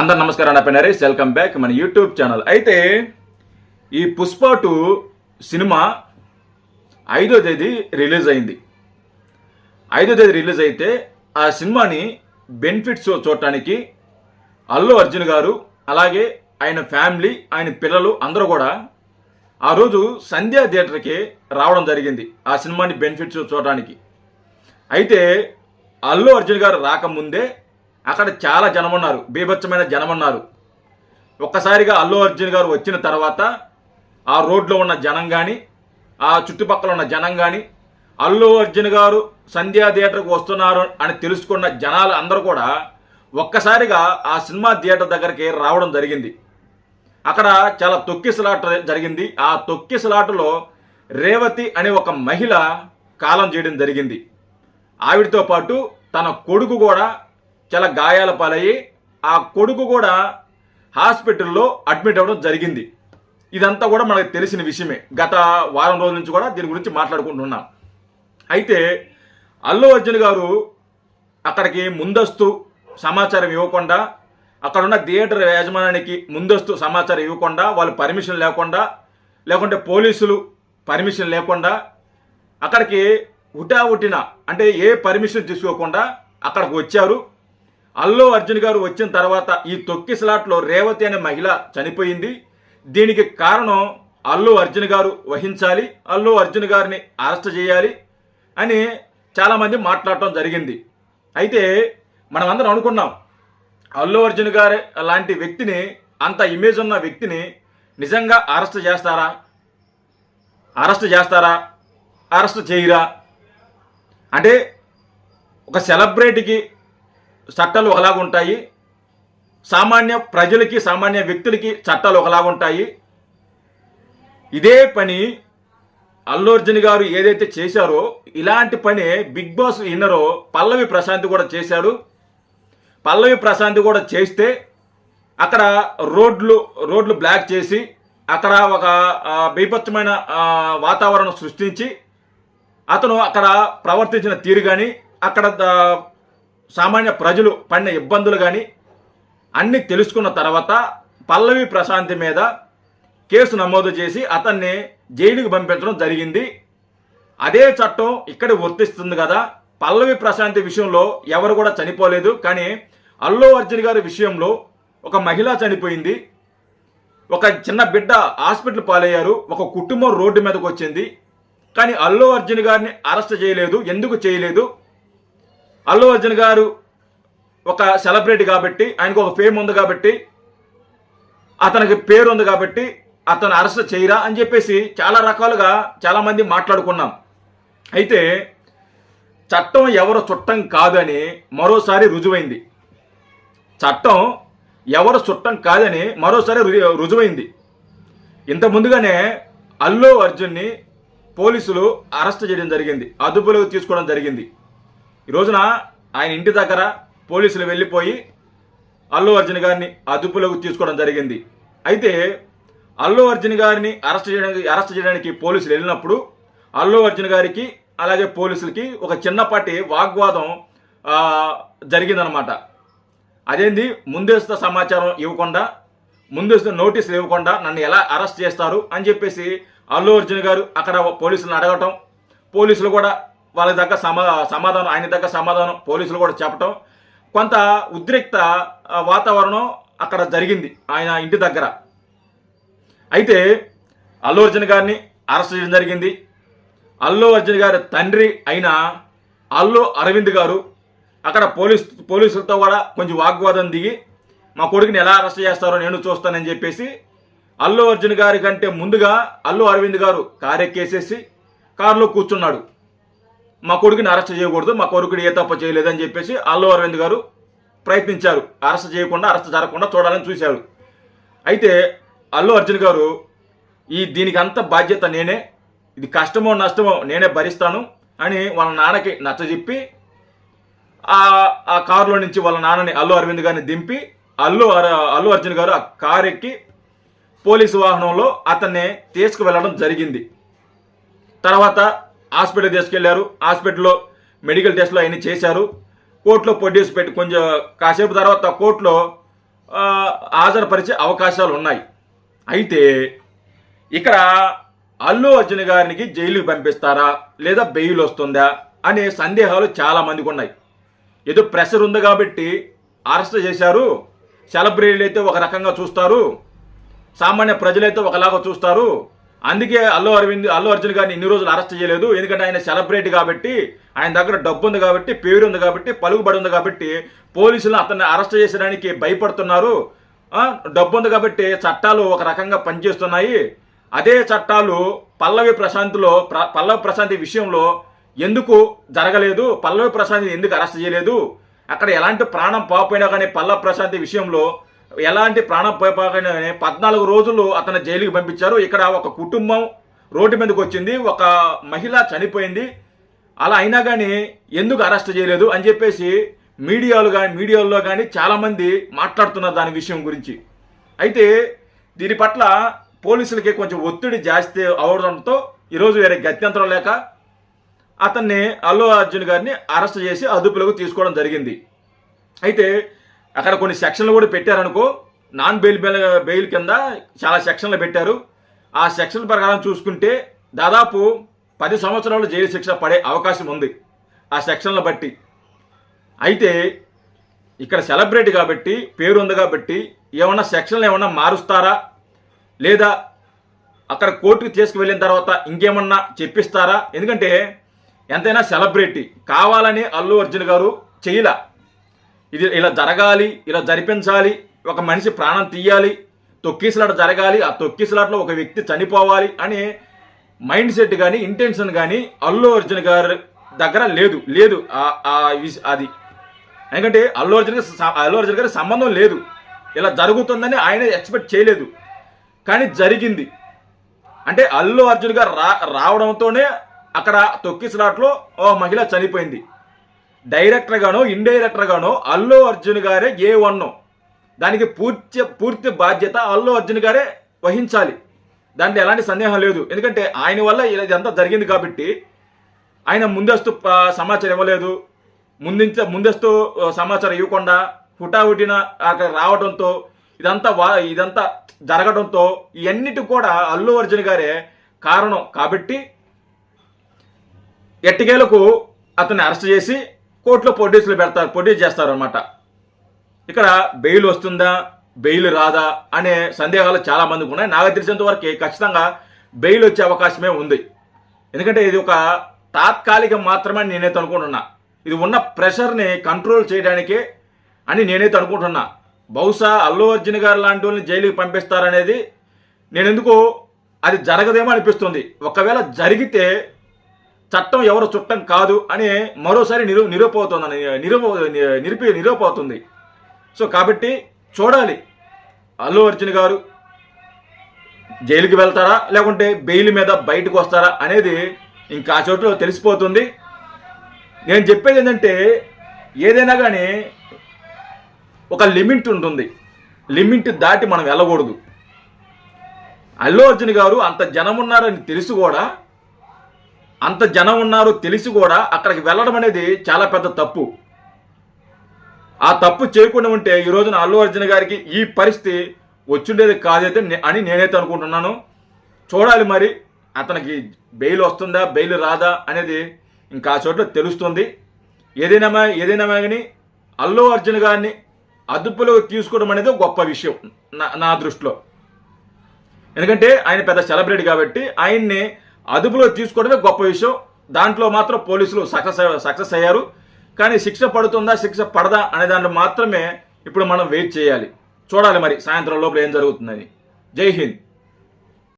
అందరు నమస్కారం నా పేరు నరేష్. వెల్కమ్ బ్యాక్ మన యూట్యూబ్ ఛానల్ అయితే ఈ పుష్ప టూ సినిమా ఐదో తేదీ రిలీజ్ అయింది. ఐదో తేదీ రిలీజ్ అయితే ఆ సినిమాని బెనిఫిట్స్ చూడటానికి అల్లు అర్జున్ గారు అలాగే ఆయన ఫ్యామిలీ ఆయన పిల్లలు అందరూ కూడా ఆ రోజు సంధ్యా థియేటర్కి రావడం జరిగింది ఆ సినిమాని బెనిఫిట్స్ చూడటానికి. అయితే అల్లు అర్జున్ గారు రాకముందే అక్కడ చాలా జనం ఉన్నారు బీభత్సమైన జనం ఉన్నారు ఒక్కసారిగా అల్లు అర్జున్ గారు వచ్చిన తర్వాత ఆ రోడ్లో ఉన్న జనం కానీ ఆ చుట్టుపక్కల ఉన్న జనం కానీ అల్లు అర్జున్ గారు సంధ్యా థియేటర్కి వస్తున్నారు అని తెలుసుకున్న జనాలు అందరూ కూడా ఒక్కసారిగా ఆ సినిమా థియేటర్ దగ్గరికి రావడం జరిగింది. అక్కడ చాలా తొక్కిసలాట జరిగింది. ఆ తొక్కిసలాటలో రేవతి అనే ఒక మహిళ కాలం చేయడం జరిగింది. ఆవిడతో పాటు తన కొడుకు కూడా చాలా గాయాల పాలయ్యి ఆ కొడుకు కూడా హాస్పిటల్లో అడ్మిట్ అవ్వడం జరిగింది. ఇదంతా కూడా మనకు తెలిసిన విషయమే. గత వారం రోజుల నుంచి కూడా దీని గురించి మాట్లాడుకుంటున్నాం. అయితే అల్లు అర్జున్ గారు అక్కడికి ముందస్తు సమాచారం ఇవ్వకుండా అక్కడ ఉన్న థియేటర్ యాజమాన్యానికి ముందస్తు సమాచారం ఇవ్వకుండా వాళ్ళు పర్మిషన్ లేకుండా లేకుంటే పోలీసులు పర్మిషన్ లేకుండా అక్కడికి హుటాహుటిన అంటే ఏ పర్మిషన్ తీసుకోకుండా అక్కడికి వచ్చారు. అల్లు అర్జున్ గారు వచ్చిన తర్వాత ఈ తొక్కిసలాట్లో రేవతి అనే మహిళ చనిపోయింది. దీనికి కారణం అల్లు అర్జున్ గారు వహించాలి అల్లు అర్జున్ గారిని అరెస్ట్ చేయాలి అని చాలామంది మాట్లాడటం జరిగింది. అయితే మనమందరం అనుకున్నాం అల్లు అర్జున్ గారి లాంటి వ్యక్తిని అంత ఇమేజ్ ఉన్న వ్యక్తిని నిజంగా అరెస్ట్ చేస్తారా అరెస్ట్ చేస్తారా అరెస్ట్ చేయరా? అంటే ఒక సెలబ్రిటీకి చట్టాలు ఒకలాగుంటాయి. సామాన్య ప్రజలకి సామాన్య వ్యక్తులకి చట్టాలు ఒకలాగుంటాయి. ఇదే పని అల్లు అర్జున్ గారు ఏదైతే చేశారో ఇలాంటి పని బిగ్ బాస్ విన్నరో పల్లవి ప్రశాంత్ కూడా చేశాడు. పల్లవి ప్రశాంత్ కూడా చేస్తే అక్కడ రోడ్లు రోడ్లు బ్లాక్ చేసి అక్కడ ఒక బీభత్సమైన వాతావరణం సృష్టించి అతను అక్కడ ప్రవర్తించిన తీరు కానీ అక్కడ సామాన్య ప్రజలు పడిన ఇబ్బందులు కానీ అన్నీ తెలుసుకున్న తర్వాత పల్లవి ప్రశాంతి మీద కేసు నమోదు చేసి అతన్ని జైలుకి పంపించడం జరిగింది. అదే చట్టం ఇక్కడ వర్తిస్తుంది కదా. పల్లవి ప్రశాంతి విషయంలో ఎవరు కూడా చనిపోలేదు. కానీ అల్లు అర్జున్ గారి విషయంలో ఒక మహిళ చనిపోయింది. ఒక చిన్న బిడ్డ హాస్పిటల్ పాలయ్యారు. ఒక కుటుంబం రోడ్డు మీదకి వచ్చింది. కానీ అల్లు అర్జున్ గారిని అరెస్ట్ చేయలేదు. ఎందుకు చేయలేదు? అల్లు అర్జున్ గారు ఒక సెలబ్రిటీ కాబట్టి ఆయనకు ఒక ఫేమ్ ఉంది కాబట్టి అతనికి పేరు ఉంది కాబట్టి అతను అరెస్ట్ చేయరా అని చెప్పేసి చాలా రకాలుగా చాలామంది మాట్లాడుకున్నాం. అయితే చట్టం ఎవరు చుట్టం కాదని మరోసారి రుజువైంది. చట్టం ఎవరు చుట్టం కాదని మరోసారి రుజువైంది. ఇంత ముందుగానే అల్లు అర్జున్ని పోలీసులు అరెస్ట్ చేయడం జరిగింది. అదుపులోకి తీసుకోవడం జరిగింది. ఈ రోజున ఆయన ఇంటి దగ్గర పోలీసులు వెళ్ళిపోయి అల్లు అర్జున్ గారిని అదుపులోకి తీసుకోవడం జరిగింది. అయితే అల్లు అర్జున్ గారిని అరెస్ట్ చేయడానికి అరెస్ట్ చేయడానికి పోలీసులు వెళ్ళినప్పుడు అల్లు అర్జున్ గారికి అలాగే పోలీసులకి ఒక చిన్నపాటి వాగ్వాదం జరిగిందనమాట అదేంది? ముందస్తు సమాచారం ఇవ్వకుండా ముందస్తు నోటీసులు ఇవ్వకుండా నన్ను ఎలా అరెస్ట్ చేస్తారు అని చెప్పేసి అల్లు అర్జున్ గారు అక్కడ పోలీసులను అడగటం పోలీసులు కూడా వాళ్ళ దగ్గర సమా సమాధానం ఆయన దగ్గర సమాధానం పోలీసులు కూడా చెప్పటం. కొంత ఉద్రిక్త వాతావరణం అక్కడ జరిగింది ఆయన ఇంటి దగ్గర. అయితే అల్లు అర్జున్ గారిని అరెస్ట్ చేయడం జరిగింది. అల్లు అర్జున్ గారి తండ్రి అయిన అల్లు అరవింద్ గారు అక్కడ పోలీస్ పోలీసులతో కూడా కొంచెం వాగ్వాదం దిగి మా కొడుకుని ఎలా అరెస్ట్ చేస్తారో నేను చూస్తానని చెప్పేసి అల్లు అర్జున్ గారి కంటే ముందుగా అల్లు అరవింద్ గారు కారు ఎక్కేసేసి కారులో కూర్చున్నాడు. మా కొడుకుని అరెస్ట్ చేయకూడదు మా కొడుకుని ఏ తప్ప చేయలేదని చెప్పేసి అల్లు అరవింద్ గారు ప్రయత్నించారు. అరెస్ట్ చేయకుండా అరెస్ట్ జరగకుండా చూడాలని చూశారు. అయితే అల్లు అర్జున్ గారు ఈ దీనికి అంత బాధ్యత నేనే ఇది కష్టమో నష్టమో నేనే భరిస్తాను అని వాళ్ళ నాన్నకి నచ్చజెప్పి ఆ కారులో నుంచి వాళ్ళ నాన్నని అల్లు అరవింద్ గారిని దింపి అల్లు అర- అల్లు అర్జున్ గారు ఆ కారు ఎక్కి పోలీసు వాహనంలో అతన్ని తీసుకువెళ్ళడం జరిగింది. తర్వాత హాస్పిటల్ తీసుకెళ్ళారు. హాస్పిటల్లో మెడికల్ టెస్ట్లో అవన్నీ చేశారు. కోర్టులో ప్రొడ్యూస్ పెట్టి కొంచెం కాసేపు తర్వాత కోర్టులో హాజరుపరిచే అవకాశాలు ఉన్నాయి. అయితే ఇక్కడ అల్లు అర్జున్ గారికి జైలుకి పంపిస్తారా లేదా బెయిల్ వస్తుందా అనే సందేహాలు చాలా మందికి ఉన్నాయి. ఏదో ప్రెషర్ ఉంది కాబట్టి అరెస్ట్ చేశారు. సెలబ్రిటీలు అయితే ఒక రకంగా చూస్తారు. సామాన్య ప్రజలైతే ఒకలాగా చూస్తారు. అందుకే అల్లు అరవింద్ అల్లు అర్జున్ గారిని ఇన్ని రోజులు అరెస్ట్ చేయలేదు. ఎందుకంటే ఆయన సెలబ్రిటీ కాబట్టి ఆయన దగ్గర డబ్బు ఉంది కాబట్టి పేరు ఉంది కాబట్టి పలుకుబడి ఉంది కాబట్టి పోలీసులు అతన్ని అరెస్ట్ చేసడానికి భయపడుతున్నారు. డబ్బు ఉంది కాబట్టి చట్టాలు ఒక రకంగా పనిచేస్తున్నాయి. అదే చట్టాలు పల్లవి ప్రశాంత్లో ప్ర పల్లవి ప్రశాంత్ విషయంలో ఎందుకు జరగలేదు? పల్లవి ప్రశాంత్ ఎందుకు అరెస్ట్ చేయలేదు? అక్కడ ఎలాంటి ప్రాణం పాపోయినా కానీ పల్లవి ప్రశాంత్ విషయంలో ఎలాంటి ప్రాణం పద్నాలుగు రోజులు అతను జైలుకి పంపించారు. ఇక్కడ ఒక కుటుంబం రోడ్డు మీదకి వచ్చింది. ఒక మహిళ చనిపోయింది. అలా అయినా కానీ ఎందుకు అరెస్ట్ చేయలేదు అని చెప్పేసి మీడియాలు కానీ మీడియాల్లో కానీ చాలామంది మాట్లాడుతున్నారు దాని విషయం గురించి. అయితే దీని పట్ల పోలీసులకి కొంచెం ఒత్తిడి జాస్తి అవడంతో ఈరోజు వేరే గత్యంతరం లేక అతన్ని అల్లు అర్జున్ గారిని అరెస్ట్ చేసి అదుపులోకి తీసుకోవడం జరిగింది. అయితే అక్కడ కొన్ని సెక్షన్లు కూడా పెట్టారనుకో నాన్ బెయిల్ బెయిల్ బెయిల్ కింద చాలా సెక్షన్లు పెట్టారు. ఆ సెక్షన్ ప్రకారం చూసుకుంటే దాదాపు పది సంవత్సరాలు జైలు శిక్ష పడే అవకాశం ఉంది ఆ సెక్షన్ల బట్టి. అయితే ఇక్కడ సెలబ్రిటీ కాబట్టి పేరు ఉంది కాబట్టి ఏమన్నా సెక్షన్లు ఏమన్నా మారుస్తారా? లేదా అక్కడ కోర్టుకు తీసుకువెళ్ళిన తర్వాత ఇంకేమన్నా చెప్పిస్తారా? ఎందుకంటే ఎంతైనా సెలబ్రిటీ కావాలని అల్లు అర్జున్ గారు చేయలా. ఇది ఇలా జరగాలి ఇలా జరిపించాలి ఒక మనిషి ప్రాణం తీయాలి తొక్కిసలాట జరగాలి ఆ తొక్కిసలాటలో ఒక వ్యక్తి చనిపోవాలి అనే మైండ్ సెట్ కానీ ఇంటెన్షన్ కానీ అల్లు అర్జున్ గారి దగ్గర లేదు లేదు అది. ఎందుకంటే అల్లు అర్జున్ గారి అల్లు అర్జున్ గారి సంబంధం లేదు. ఇలా జరుగుతుందని ఆయన ఎక్స్పెక్ట్ చేయలేదు. కానీ జరిగింది. అంటే అల్లు అర్జున్ గారు రా రావడంతోనే అక్కడ తొక్కిసలాట్లో ఓ మహిళ చనిపోయింది. డైరెక్టర్గానో ఇండైరెక్టర్గానో అల్లు అర్జున్ గారే ఏ వన్ దానికి పూర్తి పూర్తి బాధ్యత అల్లు అర్జున్ గారే వహించాలి. దాంట్లో ఎలాంటి సందేహం లేదు. ఎందుకంటే ఆయన వల్ల ఇదంతా జరిగింది కాబట్టి ఆయన ముందస్తు సమాచారం ఇవ్వలేదు. ముందించ ముందస్తు సమాచారం ఇవ్వకుండా హుటాహుటిన అక్కడ రావడంతో ఇదంతా వా ఇదంతా జరగడంతో ఇవన్నిటి కూడా అల్లు అర్జున్ గారే కారణం కాబట్టి ఎట్టికేలకు అతన్ని అరెస్ట్ చేసి కోర్టులో ప్రొడ్యూస్లు పెడతారు ప్రొడ్యూస్ చేస్తారు అనమాట ఇక్కడ బెయిల్ వస్తుందా బెయిల్ రాదా అనే సందేహాలు చాలా మందికి ఉన్నాయి. నాకు తెలిసినంత వరకు ఖచ్చితంగా బెయిల్ వచ్చే అవకాశమే ఉంది. ఎందుకంటే ఇది ఒక తాత్కాలికం మాత్రమే అని నేనైతే అనుకుంటున్నా. ఇది ఉన్న ప్రెషర్ని కంట్రోల్ చేయడానికే అని నేనైతే అనుకుంటున్నా. బహుశా అల్లు అర్జున్ గారు లాంటి వాళ్ళని జైలుకి పంపిస్తారనేది నేను ఎందుకు అది జరగదేమో అనిపిస్తుంది. ఒకవేళ జరిగితే చట్టం ఎవరు చుట్టం కాదు అని మరోసారి నిరూ నిరూపవుతుంది నిరూప నిరూపి నిరూపవుతుంది సో కాబట్టి చూడాలి. అల్లు అర్జున్ గారు జైలుకి వెళ్తారా? లేకుంటే బెయిల్ మీద బయటకు వస్తారా అనేది ఇంకా ఆ చోట్లో తెలిసిపోతుంది. నేను చెప్పేది ఏంటంటే ఏదైనా కానీ ఒక లిమిట్ ఉంటుంది. లిమిట్ దాటి మనం వెళ్ళకూడదు. అల్లు అర్జున్ గారు అంత జనం ఉన్నారని తెలిసి కూడా అంత జనం ఉన్నారు తెలిసి కూడా అక్కడికి వెళ్ళడం అనేది చాలా పెద్ద తప్పు. ఆ తప్పు చేయకుండా ఉంటే ఈ రోజున అల్లు అర్జున్ గారికి ఈ పరిస్థితి వచ్చుండేది కాదైతే అని నేనైతే అనుకుంటున్నాను. చూడాలి మరి అతనికి బెయిల్ వస్తుందా బెయిల్ రాదా అనేది ఇంకా ఆ చోట్ల తెలుస్తుంది. ఏదైనా ఏదైనా కానీ అల్లు అర్జున్ గారిని అదుపులో తీసుకోవడం అనేది గొప్ప విషయం నా నా దృష్టిలో. ఎందుకంటే ఆయన పెద్ద సెలబ్రిటీ కాబట్టి ఆయన్ని అదుపులో తీసుకోవడమే గొప్ప విషయం. దాంట్లో మాత్రం పోలీసులు సక్సెస్ సక్సెస్ అయ్యారు. కానీ శిక్ష పడుతుందా శిక్ష పడదా అనే దాంట్లో మాత్రమే ఇప్పుడు మనం వెయిట్ చేయాలి. చూడాలి మరి సాయంత్రం లోపల ఏం జరుగుతుందని జై హింద్.